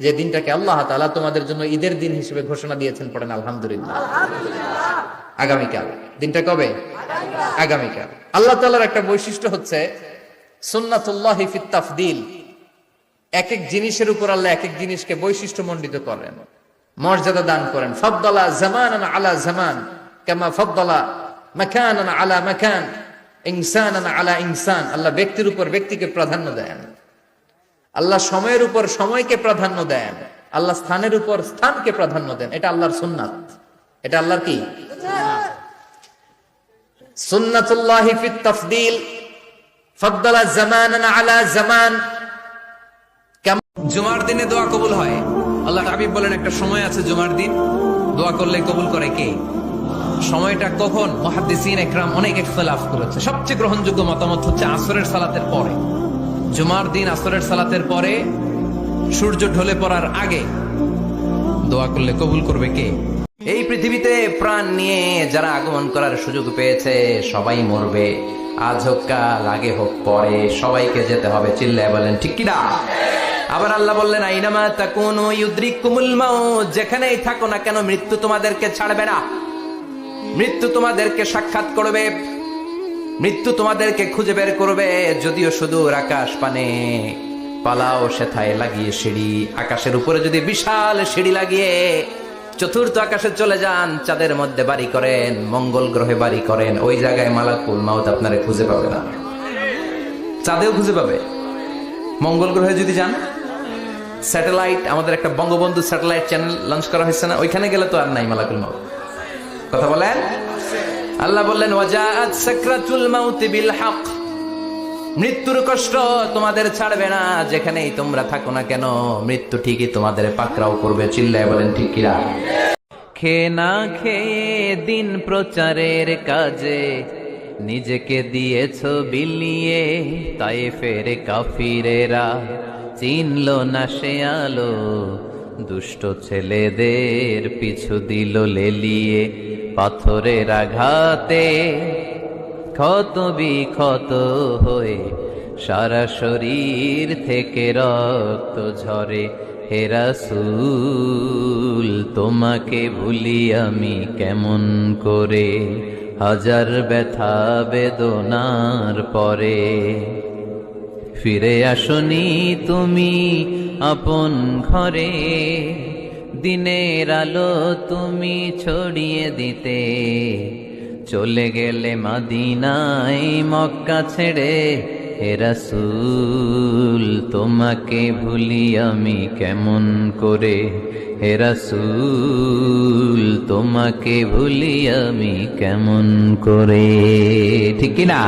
যে দিনটাকে আল্লাহ তাআলা তোমাদের জন্য ঈদের দিন হিসেবে ঘোষণা দিয়েছেন পড়েন আলহামদুলিল্লাহ। আগামীকাল। দিনটা কবে? আগামীকাল। আল্লাহ তাআলার একটা বৈশিষ্ট্য হচ্ছে সুন্নাতুল্লাহি ফিত তাফদিল। এক এক জিনিসের উপর আল্লাহ এক এক জিনিসকে বৈশিষ্ট্য মণ্ডিত করেন। মর্যাদা দান করেন। ফদ্দলা জামান আলা জামান কেমা ফদ্দলা মাকান আলা মাকান। ইনসান আলা ইনসান। আল্লাহ ব্যক্তির উপর ব্যক্তিকে প্রাধান্য দেন। আল্লাহ সময়ের উপর সময়কে প্রাধান্য দেন। আল্লাহ স্থানের উপর স্থানকে প্রাধান্য দেন। এটা আল্লাহর সুন্নাত। এটা আল্লাহর কি? সুন্নাতুল্লাহি তাফদিল। ফদ্দলা জামান আলা জামান। জুমার দিনে দোয়া কবুল হয়। আল্লাহ হাবিব বলেন, একটা সময় আছে জুমার দিন। দোয়া করলে কবুল করে কে? সময়টা কখন? মহাদ্দিসিন একরাম অনেক ইখতিলাফ করেছে। সবচেয়ে গ্রহণযোগ্য মতামত হচ্ছে আসরের সালাতের পরে। জুমার দিন আসরের সালাতের পরে সূর্য ঢলে পড়ার আগে দোয়া করলে কবুল করবে কে? এই পৃথিবীতে প্রাণ নিয়ে যারা আগমন করার সুযোগ পেয়েছে, সবাই মরবে। আজ হোক কাল, আগে হোক পরে, সবাইকে যেতে হবে। চিল্লায় বলেন, ঠিক কিনা আবার আল্লাহ বললেন, আইনামা তাকুনু ইউদ্রিকুমুল মাউত যেখানেই থাকো না কেন, মৃত্যু তোমাদেরকে ছাড়বে না। মৃত্যু তোমাদেরকে সাক্ষাৎ করবে। মৃত্যু তোমাদেরকে খুঁজে বের করবে, যদিও সুদূর আকাশ পানে। পালাও সেথায় লাগিয়ে সিঁড়ি। আকাশের উপরে যদি বিশাল সিঁড়ি লাগিয়ে চতুর্থ আকাশে চলে যান, চাঁদের মধ্যে বাড়ি করেন, মঙ্গল গ্রহে বাড়ি করেন, ওই জায়গায় মালাকুল মাউত আপনারা খুঁজে পাবে না। চাঁদেও খুঁজে পাবে। মঙ্গল গ্রহে যদি যান, স্যাটেলাইট, আমাদের একটা বঙ্গবন্ধু স্যাটেলাইট চ্যানেল লঞ্চ করা হয়েছে না, ওইখানে গেলে তো আর নাই মালাকুল মাউত। কথা বলেন? আল্লাহ বললেন বিল মৃত্যুর কষ্ট তোমাদের ছাড়বে না, যেখানেই তোমরা থাকো না কেন, মৃত্যু ঠিকই তোমাদের পাকড়াও করবে, চিল্লায় বলেন, ঠিক কিরা খে না খেয়ে দিন প্রচারের কাজে, নিজেকে দিয়েছ বিলিয়ে তাই ফের কাফিরেরা চিনল না সে আলো, দুষ্ট ছেলেদের পিছু দিল লেলিয়ে। পাথরের আঘাতে ক্ষত বিক্ষত হয়ে সারা শরীর থেকে রক্ত ঝরে। হেরাসুল তোমাকে ভুলি আমি কেমন করে? হাজার ব্যথা বেদনার পরে ফিরে আসনি তুমি আপন ঘরে। দিনের আলো তুমি ছড়িয়ে দিতে। চলে গেলে মাদিনাই মক্কা ছেড়ে, হে রাসূল, তোমাকে ভুলি আমি কেমন করে? হে রাসূল, তোমাকে ভুলি আমি কেমন করে? ঠিক না